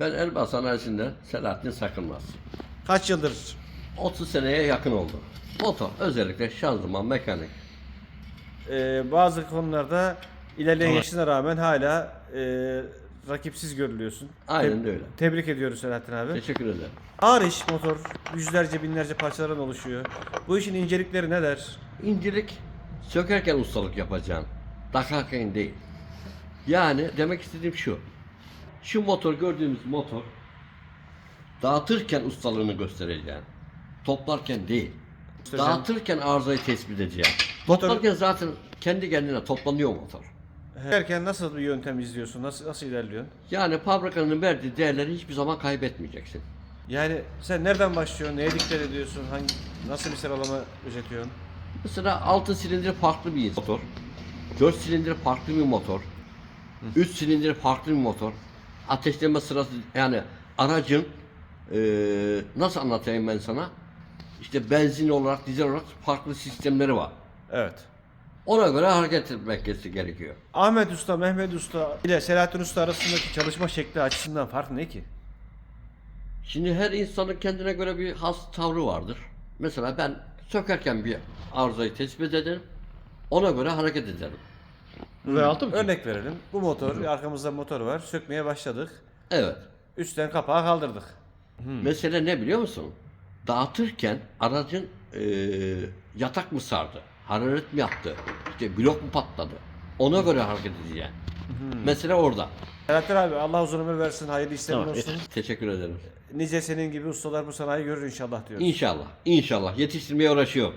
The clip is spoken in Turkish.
Ben Elbas sanayisinde Selahattin Sakınmaz. Kaç yıldır 30 seneye yakın oldu. Motor özellikle şanzıman, mekanik. e, bazı konularda ilerleyen Evet. yaşına rağmen hala e, rakipsiz görülüyorsun. Aynen öyle. Tebrik ediyoruz Selahattin abi. Teşekkür ederim. Ağır iş motor. Yüzlerce binlerce parçalardan oluşuyor. Bu işin incelikleri neler? İncelik sökerken ustalık yapacaksın. Takarken değil. Yani demek istediğim şu. Şu motor gördüğümüz motor dağıtırken ustalığını göstereceksin. Toplarken değil. Göstereceğim. Dağıtırken arızayı tespit edeceksin. Motor- Toplarken zaten kendi kendine toplanıyor motor. Derken nasıl bir yöntem izliyorsun? Nasıl nasıl ilerliyorsun? Yani fabrikanın verdiği değerleri hiçbir zaman kaybetmeyeceksin. Yani sen nereden başlıyorsun? Neye dikkat ediyorsun? Hangi nasıl bir sıralama gözetiyorsun? Mesela 6 silindir farklı bir motor. 4 silindir farklı bir motor. 3 silindir farklı bir motor. Ateşleme sırası yani aracın eee, nasıl anlatayım ben sana? İşte benzin olarak, dizel olarak farklı sistemleri var. Evet. Ona göre hareket etmek gerekiyor. Ahmet Usta, Mehmet Usta ile Selahattin Usta arasındaki çalışma şekli açısından fark ne ki? Şimdi her insanın kendine göre bir has tavrı vardır. Mesela ben sökerken bir arızayı tespit ederim. Ona göre hareket ederim. Ve altı mı? Örnek verelim. Bu motor, arkamızda motor var. Sökmeye başladık. Evet. Üstten kapağı kaldırdık. Mesele ne biliyor musun? Dağıtırken aracın eee, yatak mı sardı? Hararet mi yaptı? İşte blok mu patladı? Ona göre hareket edeceksin. Mesele orada. Selahattin abi Allah uzun ömür versin. Hayırlı işlerin Tamam, olsun. Teşekkür ederim. Nice senin gibi ustalar bu sanayi görür inşallah diyoruz. İnşallah. İnşallah. Yetiştirmeye uğraşıyorum.